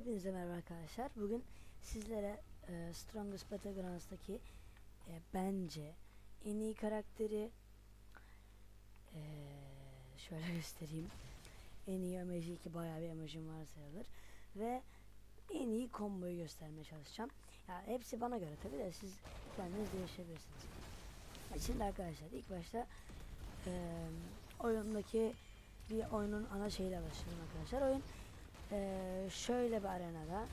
Hepinize merhaba arkadaşlar. Bugün sizlere e, Strongest Battlegrounds'taki e, bence en iyi karakteri e, şöyle göstereyim. En iyi emoji ki bayağı bir emojim var sayılır. Ve en iyi komboyu göstermeye çalışacağım. Ya hepsi bana göre tabi de siz kendiniz değiştirebilirsiniz. Şimdi arkadaşlar ilk başta e, oyundaki bir oyunun ana şeyiyle başlayalım arkadaşlar. Oyun ee, şöyle bir arenada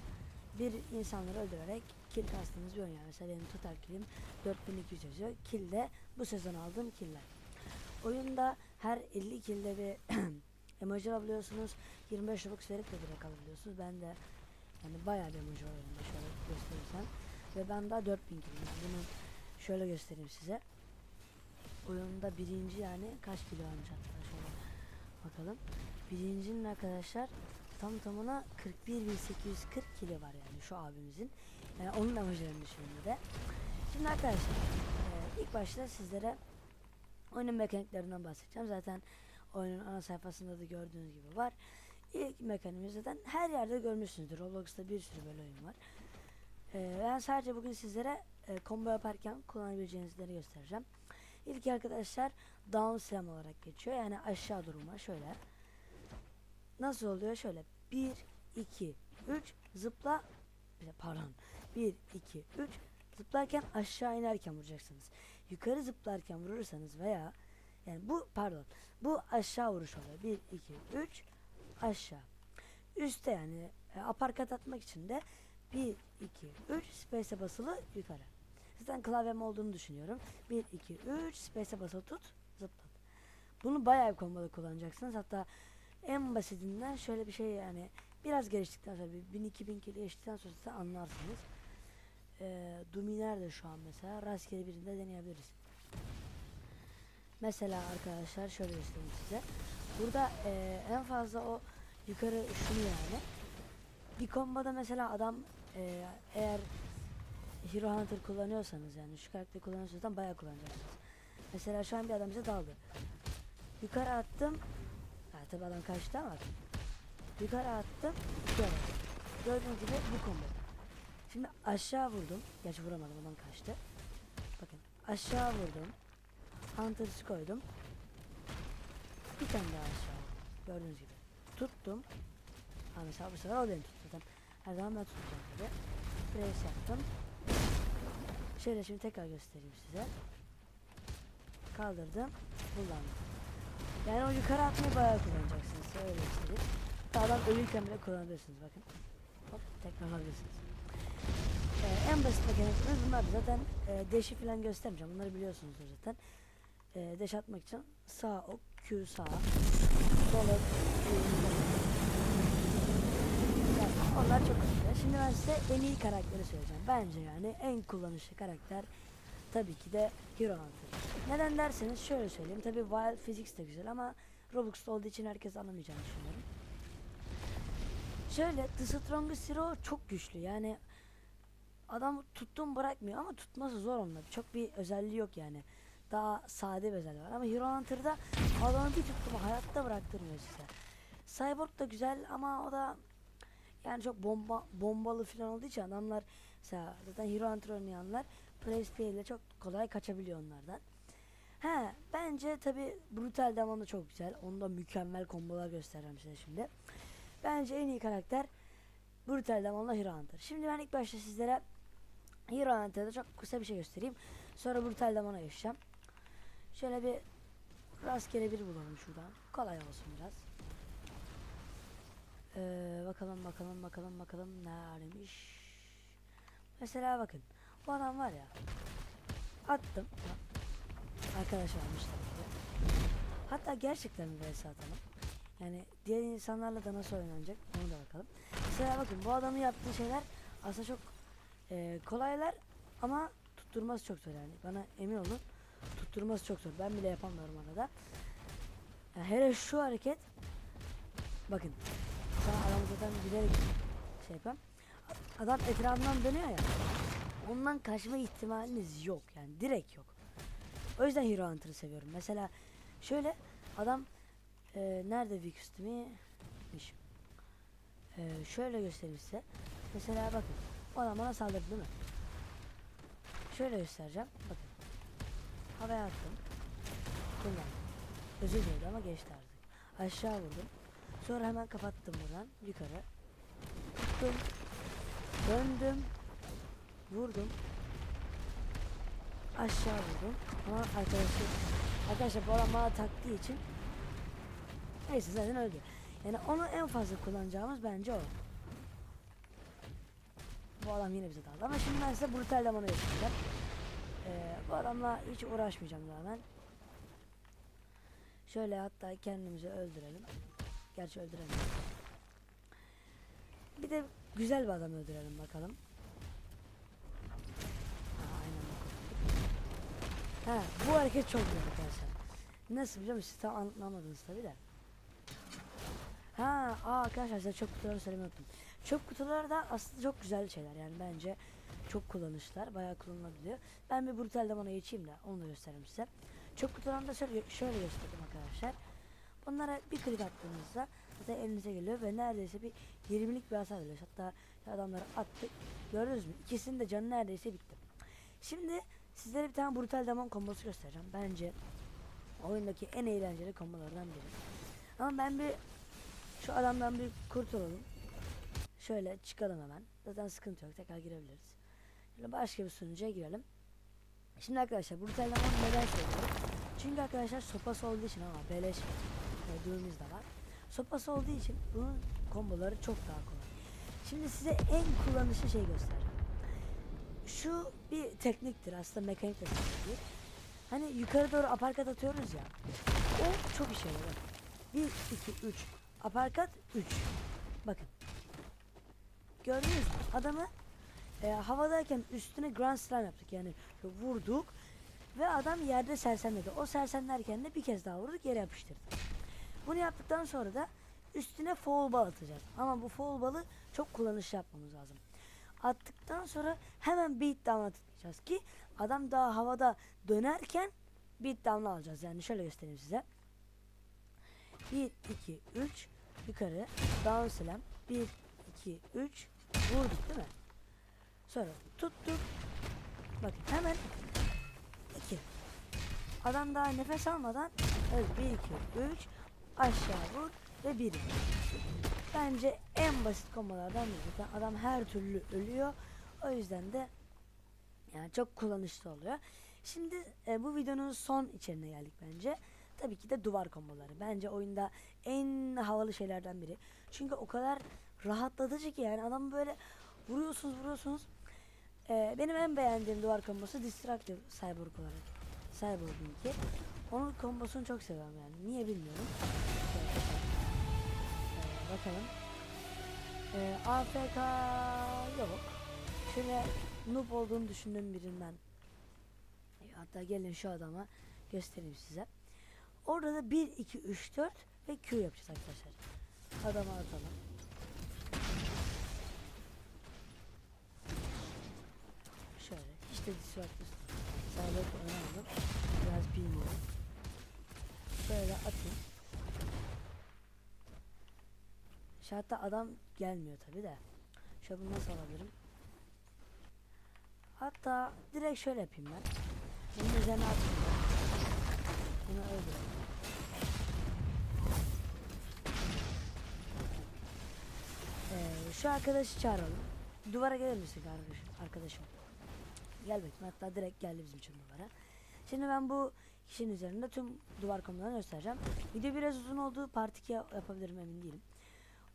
bir insanları öldürerek kill kastığımız bir oyun yani. Mesela benim total killim 4200 yazıyor. Kill de bu sezon aldığım killer. Oyunda her 50 kilde bir emoji alabiliyorsunuz. 25 Robux verip de direkt alabiliyorsunuz. Ben de yani bayağı bir emoji var oyunda şöyle gösterirsem. Ve ben daha 4000 killim. Bunu şöyle göstereyim size. Oyunda birinci yani kaç kilo almış hatta şöyle bakalım. Birincinin arkadaşlar tam tamına 41.840 kilo var yani şu abimizin. Yani onun amaclarını düşündüğümde de. Şimdi arkadaşlar e, ilk başta sizlere oyunun mekaniklerinden bahsedeceğim. Zaten oyunun ana sayfasında da gördüğünüz gibi var. İlk mekaniğimiz zaten her yerde görmüşsünüzdür. Roblox'ta bir sürü böyle oyun var. E, ben sadece bugün sizlere e, combo yaparken kullanabileceğinizleri göstereceğim. İlk arkadaşlar down slam olarak geçiyor. Yani aşağı durma şöyle. Nasıl oluyor? Şöyle 1 2 3 zıpla pardon 1 2 3 zıplarken aşağı inerken vuracaksınız. Yukarı zıplarken vurursanız veya yani bu pardon bu aşağı vuruş oluyor. 1 2 3 aşağı. Üste yani e, aparkat atmak için de 1 2 3 space'e basılı yukarı. Zaten klavyem olduğunu düşünüyorum. 1 2 3 space'e basılı tut zıplat. Bunu bayağı bir komboda kullanacaksınız. Hatta en basitinden şöyle bir şey yani biraz geliştikten sonra bir 1000-2000 kilo geçtikten sonra size anlarsınız. Ee, Dumi nerede şu an mesela? Rastgele birinde deneyebiliriz. Mesela arkadaşlar şöyle göstereyim size. Burada e, en fazla o yukarı şunu yani. Bir komboda mesela adam e, eğer Hero Hunter kullanıyorsanız yani şu karakteri kullanıyorsanız bayağı kullanacaksınız. Mesela şu an bir adam bize daldı. Yukarı attım. Tabi adam kaçtı ama yukarı attım. ara. Gördüğünüz gibi bu combo. Şimdi aşağı vurdum. Gerçi vuramadım adam kaçtı. Bakın aşağı vurdum. Hunter'sı koydum. Bir tane daha aşağı. Gördüğünüz gibi. Tuttum. Ha mesela bu sefer o beni tuttu zaten. Her zaman ben tutacağım tabi. Press yaptım. Şöyle şimdi tekrar göstereyim size. Kaldırdım. Kullandım. Yani o yukarı atmayı bayağı kullanacaksınız. Öyle göstereyim. Hatta adam ölürken bile kullanabilirsiniz bakın. Hop tekrar alabilirsiniz. Ee, en basit mekaniklerimiz bunlar. Zaten e, deşi falan göstermeyeceğim. Bunları biliyorsunuzdur zaten. E, deş atmak için sağ ok, Q sağ, sol ok, Q, onlar çok güzel. Şimdi ben size en iyi karakteri söyleyeceğim. Bence yani en kullanışlı karakter tabii ki de Hero Hunter. Neden derseniz şöyle söyleyeyim. Tabii Wild Physics de güzel ama Robux'ta olduğu için herkes anlamayacağını düşünüyorum. Şöyle The Strongest Hero çok güçlü. Yani adam tuttum bırakmıyor ama tutması zor onda. Çok bir özelliği yok yani. Daha sade bir özelliği var. Ama Hero Hunter'da adamı bir tuttum hayatta bıraktırmıyor size. Cyborg da güzel ama o da yani çok bomba bombalı falan olduğu için adamlar mesela zaten Hero Hunter oynayanlar PlayStation ile çok kolay kaçabiliyor onlardan. He bence tabi Brutal Demon da çok güzel. Onda mükemmel kombolar göstereceğim size şimdi. Bence en iyi karakter Brutal Demon'la Hero. Şimdi ben ilk başta sizlere Hero Hunter'da çok kısa bir şey göstereyim. Sonra Brutal Demon'a geçeceğim. Şöyle bir rastgele bir bulalım şuradan. Kolay olsun biraz. Ee, bakalım bakalım bakalım bakalım neredeymiş. Mesela bakın. Bu adam var ya. Attım. Arkadaş varmış. Hatta gerçekten bir vs atalım. Yani diğer insanlarla da nasıl oynanacak onu da bakalım. Mesela bakın bu adamın yaptığı şeyler aslında çok e, kolaylar ama tutturması çok zor yani. Bana emin olun tutturması çok zor. Ben bile yapamıyorum arada. Yani hele şu hareket bakın sana adam zaten bilerek şey yapayım. Adam etrafından dönüyor ya. Ondan kaçma ihtimaliniz yok yani direkt yok. O yüzden Hero Hunter'ı seviyorum. Mesela şöyle adam e, nerede Vix mi? Ee, şöyle göstereyim size. Mesela bakın. O adam bana saldırdı değil mi? Şöyle göstereceğim. Bakın. Havaya attım. Kullandım. Özür diledi ama geçti artık. Aşağı vurdum. Sonra hemen kapattım buradan. Yukarı. Tuttum. Döndüm. Vurdum. Aşağı vurdum. Ama arkadaşı Arkadaşlar bu adam bana taktığı için Neyse zaten öldü. Yani onu en fazla kullanacağımız bence o. Bu adam yine bize daldı. Ama şimdi ben size brutal damanı göstereceğim. Ee, bu adamla hiç uğraşmayacağım zaten. Şöyle hatta kendimizi öldürelim. Gerçi öldüremeyiz. Bir de güzel bir adam öldürelim bakalım. Ha, bu hareket çok güzel arkadaşlar. Nasıl biliyor musunuz? Tam anlamadınız tabi de. Ha, aa arkadaşlar size çöp kutuları söylemeyi unuttum. Çöp kutuları da aslında çok güzel şeyler yani bence çok kullanışlar, bayağı kullanılabiliyor. Ben bir brutal damana geçeyim de onu da göstereyim size. Çöp kutularını da şöyle, şöyle göstereyim arkadaşlar. Bunlara bir klik attığınızda zaten elinize geliyor ve neredeyse bir 20'lik bir hasar veriyor. Hatta adamları attık. Gördünüz mü? İkisinin de canı neredeyse bitti. Şimdi sizlere bir tane brutal daman kombosu göstereceğim. Bence oyundaki en eğlenceli kombolardan biri. Ama ben bir şu adamdan bir kurtulalım. Şöyle çıkalım hemen. Zaten sıkıntı yok. Tekrar girebiliriz. Şöyle başka bir sunucuya girelim. Şimdi arkadaşlar brutal daman neden söylüyorum? Çünkü arkadaşlar sopası olduğu için ama beleş ödüğümüz de var. Sopası olduğu için bunun komboları çok daha kolay. Şimdi size en kullanışlı şey göstereceğim. Şu bir tekniktir aslında mekanik de teknik. Hani yukarı doğru aparkat atıyoruz ya. O çok işe yarıyor. 1, 2, 3. Aparkat 3. Bakın. Gördünüz mü? Adamı e, havadayken üstüne grand slam yaptık. Yani vurduk. Ve adam yerde sersemledi. O sersemlerken de bir kez daha vurduk yere yapıştırdık. Bunu yaptıktan sonra da üstüne foul ball atacağız. Ama bu foul ball'ı çok kullanışlı yapmamız lazım. Attıktan sonra hemen beat down atacağız ki adam daha havada dönerken beat down alacağız. Yani şöyle göstereyim size. 1 2 3 yukarı down slam 1 2 3 vurduk değil mi? Sonra tuttuk. Bakın hemen 2 Adam daha nefes almadan evet 1 2 3 aşağı vur ve 1 Bence en basit kombolardan biri. Zaten Adam her türlü ölüyor. O yüzden de yani çok kullanışlı oluyor. Şimdi e, bu videonun son içeriğine geldik bence. Tabii ki de duvar komboları. Bence oyunda en havalı şeylerden biri. Çünkü o kadar rahatlatıcı ki yani adam böyle vuruyorsunuz vuruyorsunuz. E, benim en beğendiğim duvar kombosu Destructive Cyborg olarak. Cyborg'unki. Onun kombosunu çok seviyorum yani. Niye bilmiyorum. Bakalım. Ee, AFK yok. Şöyle noob olduğunu düşündüğüm birinden. Hatta gelin şu adama göstereyim size. Orada da 1, 2, 3, 4 ve Q yapacağız arkadaşlar. Adama atalım. Şöyle. İşte Disruptus. Sağlık oynamadım. Biraz bilmiyorum. Şöyle atayım. Şu hatta adam gelmiyor tabi de. Şöyle bunu nasıl alabilirim? Hatta direkt şöyle yapayım ben. Bunun üzerine atayım ben. Bunu öldürelim. Ee, şu arkadaşı çağıralım. Duvara gelir misin kardeş, arkadaşım? Gel bakayım. Hatta direkt geldi bizim için duvara. Şimdi ben bu kişinin üzerinde tüm duvar konularını göstereceğim. Video biraz uzun olduğu part 2 yapabilirim emin değilim.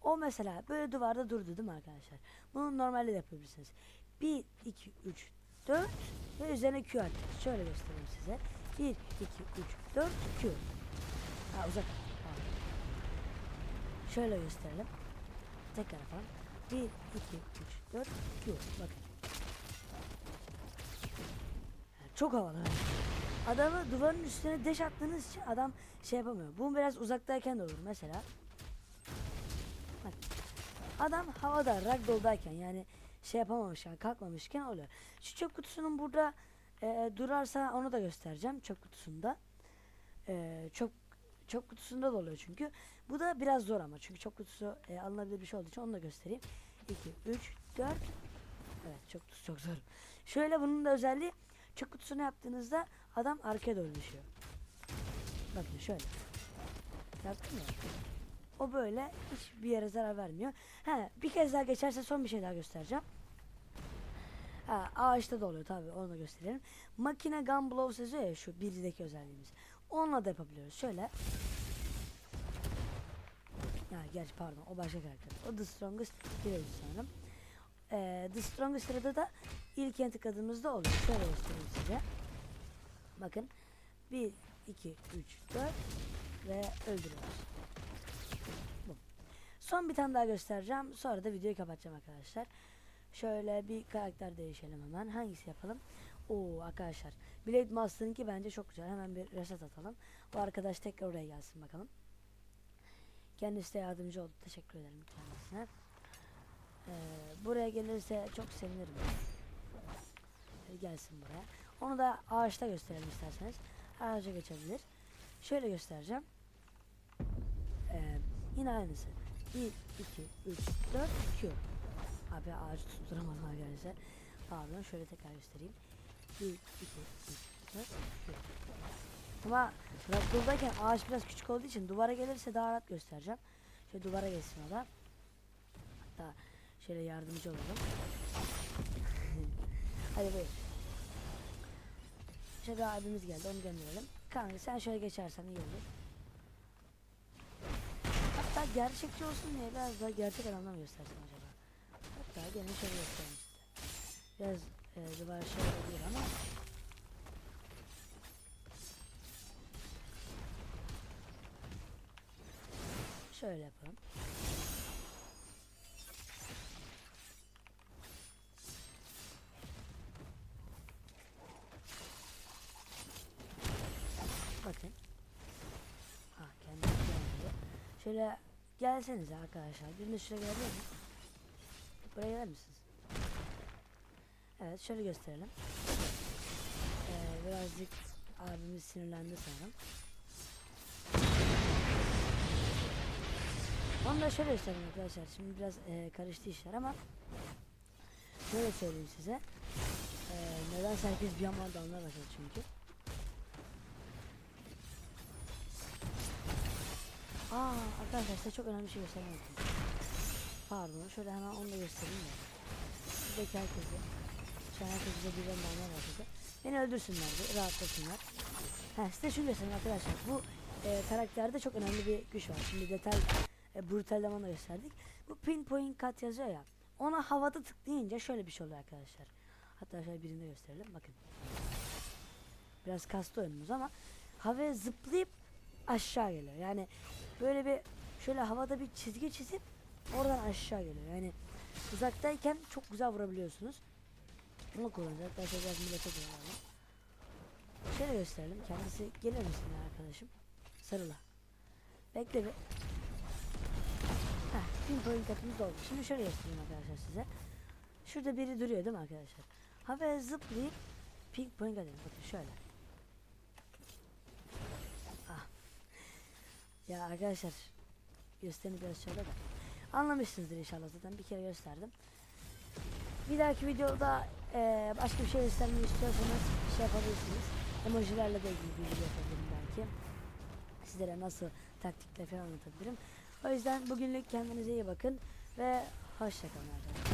O mesela böyle duvarda durdu değil mi arkadaşlar? Bunu normalde de yapabilirsiniz. 1, 2, 3, 4 ve üzerine Q atacağız. Şöyle göstereyim size. 1, 2, 3, 4, Q. Ha uzak. Pardon. Şöyle gösterelim. Tekrar yapalım. 1, 2, 3, 4, Q. Bakın. Çok havalı. Adamı duvarın üstüne deş attığınız için adam şey yapamıyor. Bu biraz uzaktayken de olur mesela. Bak. Adam havada ragdoll'dayken yani şey yapamamışken kalkmamışken oluyor. Şu çöp kutusunun burada e, durarsa onu da göstereceğim çöp kutusunda. E, çok Çöp kutusunda da oluyor çünkü. Bu da biraz zor ama çünkü çöp kutusu e, alınabilir bir şey olduğu için onu da göstereyim. 2, 3, 4. Evet çöp kutusu çok zor. Şöyle bunun da özelliği çöp kutusunu yaptığınızda adam arkaya doğru. Bakın şöyle. Yaptım ya. O böyle hiçbir yere zarar vermiyor. He, bir kez daha geçerse son bir şey daha göstereceğim. Ha, ağaçta da oluyor tabi onu da gösterelim. Makine gun blow yazıyor ya şu birdeki özelliğimiz. Onunla da yapabiliyoruz. Şöyle. Ya gerçi pardon o başka karakter. O The Strongest Hero'ydu sanırım. Ee, The Strongest Hero'da da ilk tıkladığımızda oluyor. Şöyle göstereyim size. Bakın. 1, 2, 3, 4 ve öldürüyoruz. Son bir tane daha göstereceğim. Sonra da videoyu kapatacağım arkadaşlar. Şöyle bir karakter değişelim hemen. Hangisi yapalım? Oo arkadaşlar. Blade Master'ınki bence çok güzel. Hemen bir reset atalım. Bu arkadaş tekrar oraya gelsin bakalım. Kendisi de yardımcı oldu. Teşekkür ederim kendisine. Ee, buraya gelirse çok sevinirim. Ee, gelsin buraya. Onu da ağaçta gösterelim isterseniz. Ağaca geçebilir. Şöyle göstereceğim. Ee, yine aynısı. 1, 2, 3, 4, Q. Abi ağacı tutturamadım arkadaşlar. Pardon şöyle tekrar göstereyim. 1, 2, 3, 4, Q. Ama Raptor'dayken ağaç biraz küçük olduğu için duvara gelirse daha rahat göstereceğim. Şöyle duvara geçsin o da. Hatta şöyle yardımcı olalım. Hadi buyur. Şöyle abimiz geldi onu gönderelim. Kanka sen şöyle geçersen iyi olur. Hatta gerçekçi olsun diye biraz daha gerçek adamdan göstersin acaba? Hatta gene şöyle göstereyim size. Biraz e, duvar şöyle değil ama şöyle yapalım. Bakın. Ha kendi. Şöyle gelsenize arkadaşlar. Biriniz şuraya gelebilir mi? Buraya gelir misiniz? Evet şöyle gösterelim. Ee, birazcık abimiz sinirlendi sanırım. Onu da şöyle göstereyim arkadaşlar. Şimdi biraz e, karıştı işler ama şöyle söyleyeyim size. E, neden herkes bir yandan dalmaya başladı çünkü. Aa arkadaşlar size çok önemli bir şey göstermek istedim. Pardon şöyle hemen onu da göstereyim de. Buradaki herkese. Şu an herkes bize birden dalmaya başladı. Beni öldürsünler bir rahatlasınlar. Ha size şunu göstereyim arkadaşlar. Bu e, karakterde çok önemli bir güç var. Şimdi detay e, brutal zamanla gösterdik. Bu pinpoint cut yazıyor ya. Ona havada tıklayınca şöyle bir şey oluyor arkadaşlar. Hatta şöyle birinde gösterelim. Bakın. Biraz kastı oyunumuz ama havaya zıplayıp aşağı geliyor. Yani böyle bir şöyle havada bir çizgi çizip oradan aşağı geliyor. Yani uzaktayken çok güzel vurabiliyorsunuz. Bunu kullanacağız. Şöyle biraz millete kullanalım. Şöyle gösterelim. Kendisi gelir misin arkadaşım? Sarıla. Bekle bir. Heh, pinpoint katımız oldu. Şimdi şöyle göstereyim arkadaşlar size. Şurada biri duruyor değil mi arkadaşlar? Havaya zıplayıp pinpoint atalım. Bakın şöyle. Ya arkadaşlar gösterimi biraz şöyle de. Anlamışsınızdır inşallah zaten bir kere gösterdim. Bir dahaki videoda eee, başka bir şey göstermeyi istiyorsanız şey yapabilirsiniz. Emojilerle de ilgili bir video yapabilirim belki. Sizlere nasıl taktikler falan anlatabilirim. O yüzden bugünlük kendinize iyi bakın ve hoşçakalın arkadaşlar.